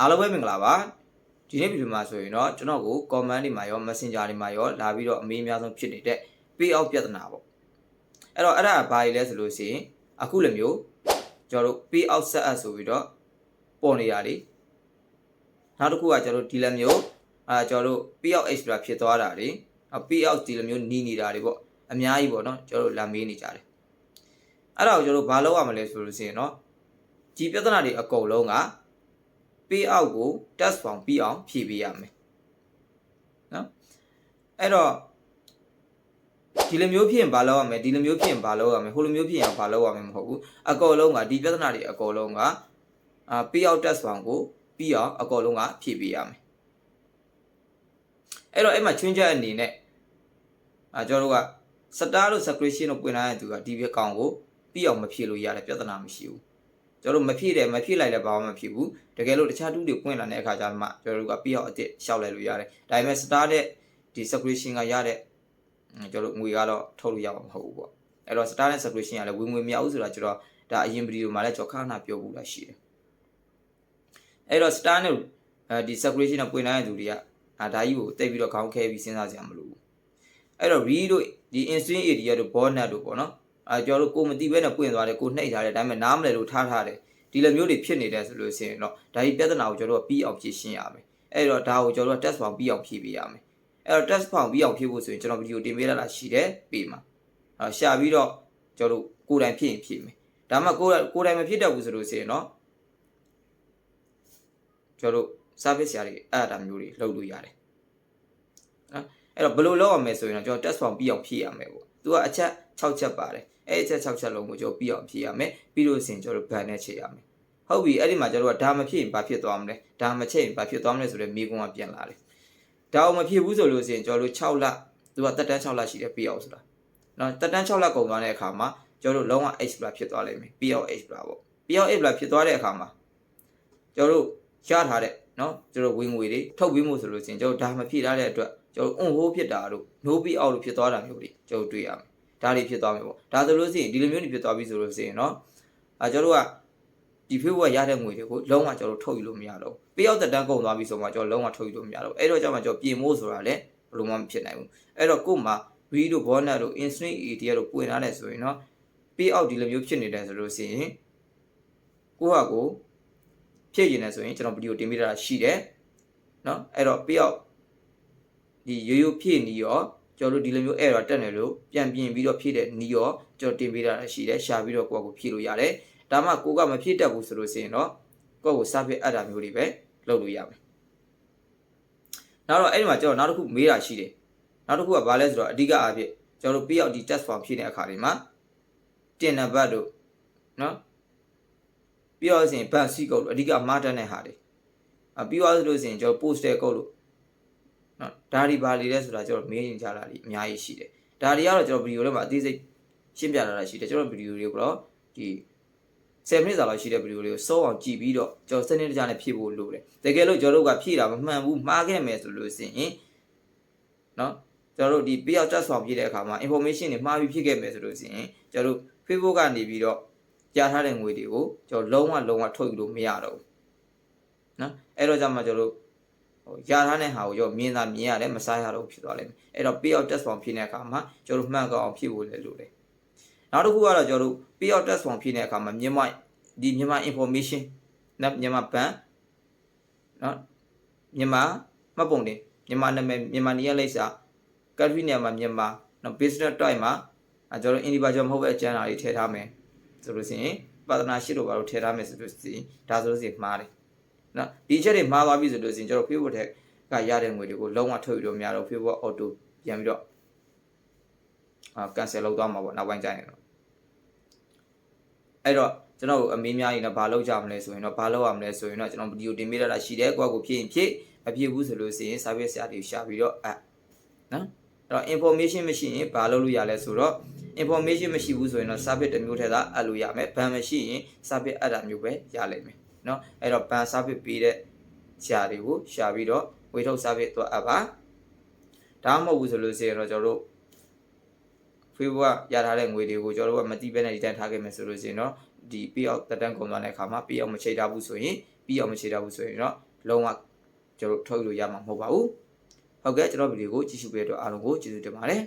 အားလုံးပဲမင်္ဂလာပါဒီနေ့ဗီဒီယိုမှာဆိုရင်တော့ကျွန်တော်ကို comment တွေမှာရော messenger တွေမှာရောလာပြီးတော့အမေးအများဆုံးဖြစ်နေတဲ့ pay out ပြဿနာပေါ့အဲ့တော့အဲ့ဒါဘာကြီးလဲဆိုလို့ရှိရင်အခုလိုမျိုးကျွန်တော်တို့ pay out set up ဆိုပြီးတော့ပေါ်နေရလေနောက်တစ်ခုကကျွန်တော်တို့ဒီလိုမျိုးအာကျွန်တော်တို့ pay out extra ဖြစ်သွားတာလေနောက် pay out ဒီလိုမျိုးနီးနေတာတွေပေါ့အများကြီးပေါ့နော်ကျွန်တော်တို့လာမေးနေကြတယ်အဲ့ဒါကိုကျွန်တော်တို့ဘာလုပ်ရမလဲဆိုလို့ရှိရင်တော့ဒီပြဿနာတွေအကုန်လုံးက pay out ကို test form ပြီးအောင်ဖြည့်ပေးရမယ်နော်အဲ့တော့ဒီလိုမျိုးဖြစ်ရင်ဘာလုပ်ရမလဲဒီလိုမျိုးဖြစ်ရင်ဘာလုပ်ရမလဲဟိုလိုမျိုးဖြစ်ရင်ဘာလုပ်ရမလဲမဟုတ်ဘူးအကုန်လုံးကဒီပြဿနာတွေအကုန်လုံးကအာ pay out test form ကိုပြီးအောင်အကုန်လုံးကဖြည့်ပေးရမယ်အဲ့တော့အဲ့မှာချွင်းချက်အနေနဲ့အာကျွန်တော်တို့က star လို့ secretion လို့ပွင့်လာတဲ့သူကဒီပြကောင်ကိုပြီးအောင်မဖြည့်လို့ရတယ်ပြဿနာမရှိဘူး ကျွန်တော်တို့မဖြည့်တယ်မဖြည့်လိုက်လည်းဘာမှမဖြစ်ဘူးတကယ်လို့တခြားတူးတွေပွင့်လာတဲ့အခါကျမှကျွန်တော်တို့ကပြီးအောင်အစ်စ်ရှောက်လိုက်လို့ရတယ်ဒါပေမဲ့ star တဲ့ဒီ secretion ကရတဲ့ကျွန်တော်တို့ငွေကတော့ထုတ်လို့ရမှာမဟုတ်ဘူးပေါ့အဲ့တော့ star နဲ့ secretion ကလည်းဝင်ငွေမရဘူးဆိုတာကျွန်တော်ဒါအရင်ဗီဒီယိုမှာလည်းကျွန်တော်ခဏခဏပြောဘူးလားရှိတယ်အဲ့တော့ star နဲ့အဲဒီ secretion နဲ့ပွင့်လာတဲ့သူတွေကအာဒါကြီးကိုတိတ်ပြီးတော့ခေါင်းခဲပြီးစဉ်းစားကြမလို့ဘူးအဲ့တော့ read တို့ဒီ instant area တို့ bonnet တို့ပေါ့နော် အဲကျွန်တော်တို့ကိုမတိဘဲနဲ့ပွင့်သွားတယ်ကိုနှိပ်ထားတယ်ဒါပေမဲ့နားမလဲလို့ထားထားတယ်ဒီလိုမျိုးတွေဖြစ်နေတယ်ဆိုလို့ရှိရင်တော့ဒါကြီးပြဿနာကိုကျွန်တော်တို့ပြီးအောင်ဖြေရှင်းရမယ်အဲ့တော့ဒါကိုကျွန်တော်တို့ test form ပြီးအောင်ဖြေပေးရမယ်အဲ့တော့ test form ပြီးအောင်ဖြေဖို့ဆိုရင်ကျွန်တော်ဗီဒီယိုတင်ပေးရတာရှိတယ်ပြီးမှာအာရှာပြီးတော့ကျွန်တော်တို့ကိုယ်တိုင်ဖြည့်ရင်ဖြည့်မယ်ဒါမှကိုယ်ကိုယ်တိုင်မဖြစ်တတ်ဘူးဆိုလို့ရှိရင်တော့ကျွန်တော်တို့ service ရာတွေအဲ့အတာမျိုးတွေလုပ်လို့ရတယ်နော်အဲ့တော့ဘယ်လိုလုပ်ရမလဲဆိုရင်တော့ကျွန်တော် test form ပြီးအောင်ဖြည့်ရမယ်ပေါ့သူကအချက်6ချက်ပါတယ် အဲ့အချက်6ချက်လုံးကိုကျွန်တော်ပြီးအောင်ဖြည့်ရမယ်ပြီးလို့ရှိရင်ကျွန်တော်တို့ ban နဲ့ချိန်ရမယ်ဟုတ်ပြီအဲ့ဒီမှာကျွန်တော်တို့ကဒါမဖြစ်ရင်ဘာဖြစ်သွားမလဲဒါမချိန်ရင်ဘာဖြစ်သွားမလဲဆိုတော့မိကုံးကပြန်လာတယ်ဒါအောင်မဖြစ်ဘူးဆိုလို့ရှိရင်ကျွန်တော်တို့6လသူကတက်တန်း6လရှိတယ်ပြီးအောင်ဆိုတာနော်တက်တန်း6လကုန်သွားတဲ့အခါမှာကျွန်တော်တို့လုံးဝ H ပလာဖြစ်သွားလိမ့်မယ်ပြီးအောင် H ပလာပေါ့ပြီးအောင် H ပလာဖြစ်သွားတဲ့အခါမှာကျွန်တော်တို့ရထားတဲ့နော်ကျွန်တော်ဝင်ငွေတွေထုတ်ပြီးမှုဆိုလို့ရှိရင်ကျွန်တော်ဒါမဖြည့်ထားတဲ့အတွက်ကျွန်တော် on hold ဖြစ်တာတို့ no be out လို့ဖြစ်သွားတာမျိုးတွေကျွန်တော်တွေ့ရမယ် ဒါတွေဖြစ်သွားမယ်ပေါ့ဒါဆိုလို့ရှိရင်ဒီလိုမျိုးတွေဖြစ်သွားပြီဆိုလို့ရှိရင်နော်အဲကျွန်တော်တို့ကဒီဖေးဘွားရတဲ့ငွေတွေကိုလုံးဝကျွန်တော်ထုတ်ယူလို့မရတော့ဘူးပေးရောက်တဲ့တန်းကုန်သွားပြီဆိုမှကျွန်တော်လုံးဝထုတ်ယူလို့မရတော့ဘူးအဲ့တော့ကျွန်တော်ကျွန်တော်ပြင်မို့ဆိုတာလည်းဘယ်လိုမှမဖြစ်နိုင်ဘူးအဲ့တော့ကို့မှာ read တို့ bonnet တို့ instant ATL တို့ပွင့်လာတယ်ဆိုရင်နော်ပေးအောက်ဒီလိုမျိုးဖြစ်နေတယ်ဆိုလို့ရှိရင်ကိုယ့်ဟာကိုဖြည့်ရင်လည်းဆိုရင်ကျွန်တော်ဗီဒီယိုတင်ပေးတာရှိတယ်နော်အဲ့တော့ပေးအောက်ဒီရိုးရိုးဖြည့်နေရော ကျွန်တော်တို့ဒီလိုမျိုး error တက်နေလို့ပြန်ပြင်ပြီးတော့ဖြည့်တဲ့နီးရောကျွန်တော်တင်ပေးတာရှိတယ်ရှာပြီးတော့ကိုယ့်ကိုဖြည့်လို့ရတယ်ဒါမှကိုကမဖြည့်တတ်ဘူးဆိုလို့ရှိရင်တော့ကိုယ့်ကို service အပ်တာမျိုးတွေပဲလုပ်လို့ရမယ်နောက်တော့အဲ့ဒီမှာကျွန်တော်နောက်တစ်ခုမေးတာရှိတယ်နောက်တစ်ခုကဘာလဲဆိုတော့အဓိကအားဖြင့်ကျွန်တော်တို့ပေးအောင်ဒီ test form ဖြည့်တဲ့အခါတွေမှာတင်နံပါတ်တို့နော်ပြီးတော့ဆိုရင် bank C code အဓိကမှားတတ်တဲ့ဟာတွေအပြီးသွားလို့ဆိုရင်ကျွန်တော် poster code လို့ နော်ဒါတွေပါလေလဲဆိုတာကျွန်တော်မေးရင်ကြတာဒီအများကြီးရှိတယ်ဒါတွေကတော့ကျွန်တော်ဗီဒီယိုထဲမှာအသေးစိတ်ရှင်းပြလာတာရှိတယ်ကျွန်တော်ဗီဒီယိုတွေကိုတော့ဒီ10မိနစ်စာလောက်ရှိတဲ့ဗီဒီယိုလေးကိုစောအောင်ကြည့်ပြီးတော့ကျွန်တော်စနစ်တကျနဲ့ဖြည့်ဖို့လိုတယ်တကယ်လို့ကျွန်တော်တို့ကဖြည့်တာမမှန်ဘူးမှားခဲ့မယ်ဆိုလို့ရှိရင်နော်ကျွန်တော်တို့ဒီ payout test form ဖြည့်တဲ့အခါမှာ information တွေမှားပြီးဖြည့်ခဲ့မယ်ဆိုလို့ရှိရင်ကျွန်တော်တို့ Facebook ကနေပြီးတော့ကြားထားတဲ့ငွေတွေကိုကျွန်တော်လုံးဝလုံးဝထုတ်ယူလို့မရတော့ဘူးနော်အဲ့တော့ကြောင့်မှကျွန်တော်တို့ ဟိုရထားတဲ့ဟာကိုရောမြင်တာမြင်ရတယ်မစားရတော့ဖြစ်သွားလိမ့်မယ်အဲ့တော့ payout test form ဖြည့်တဲ့အခါမှာကျွန်တော်တို့မှန်ကောင်းအောင်ဖြည့်ဖို့လည်းလိုတယ်နောက်တစ်ခုကတော့ကျွန်တော်တို့ payout test form ဖြည့်တဲ့အခါမှာမြန်မာဒီမြန်မာ information နော်မြန်မာဘဏ်နော်မြန်မာမှတ်ပုံတင်မြန်မာနာမည်မြန်မာနေရာလိပ်စာ country နေရာမှာမြန်မာနော် business type မှာအဲကျွန်တော် individual မဟုတ်ပဲအကျဉ်းလာတွေထည့်ထားမယ်ဆိုလို့ရှိရင်ပါဒနာရှိလို့ဘာလို့ထည့်ထားမယ်ဆိုလို့ရှိရင်ဒါဆိုလို့ရှိရင်မှားတယ် နော်ဒီအချက်တွေမှားသွားပြီဆိုလို့ရှိရင်ကျွန်တော် Facebook ထက်ကရတဲ့ငွေတွေကိုလုံးဝထုတ်ယူလို့မရတော့ Facebook auto ပြန်ပြီးတော့အာ cancel လုပ်သွားမှာပေါ့နောက်ပိုင်းကျရင်တော့အဲ့တော့ကျွန်တော်အမေးများရင်တော့ဘာလုပ်ကြမလဲဆိုရင်တော့ဘာလုပ်ရမလဲဆိုရင်တော့ကျွန်တော်ဗီဒီယိုတင်ပေးရတာရှိတယ်ကိုယ့်ကိုဖြည့်ရင်ဖြည့်မဖြည့်ဘူးဆိုလို့ရှိရင် service ဆရာတွေရှာပြီးတော့အနော်အဲ့တော့ information မရှိရင်ဘာလုပ်လို့ရလဲဆိုတော့ information မရှိဘူးဆိုရင်တော့ service တစ်မျိုးထက်သာအပ်လို့ရမယ်ဘန်မရှိရင် service အပ်တာမျိုးပဲရလိမ့်မယ် เนาะအဲ့တော့ဘန် service ပေးတဲ့ဆရာတွေကိုရှာပြီးတော့ဝေထုတ် service တော့အပ်ပါဒါမှမဟုတ်ဘူးဆိုလို့ရှိရင်တော့ကျွန်တော်တို့ Facebook ကရထားတဲ့ငွေတွေကိုကျွန်တော်တို့ကမတိပဲနဲ့ဒီတိုင်းထားခဲ့မယ်ဆိုလို့ရှိရင်တော့ဒီ payout တက်တန်းကုန်သွားတဲ့အခါမှာ payout မချိတ်ထားဘူးဆိုရင် ပြီးအောင်မခြေတတ်ဘူးဆိုရင်တော့လုံးဝကျွန်တော်တို့ထုတ်လို့ရမှာမဟုတ်ပါဘူးဟုတ်ကဲ့ကျွန်တော်ဗီဒီယိုကိုကြည့်ရှုပေးတဲ့အတွက်အားလုံးကိုကျေးဇူးတင်ပါတယ်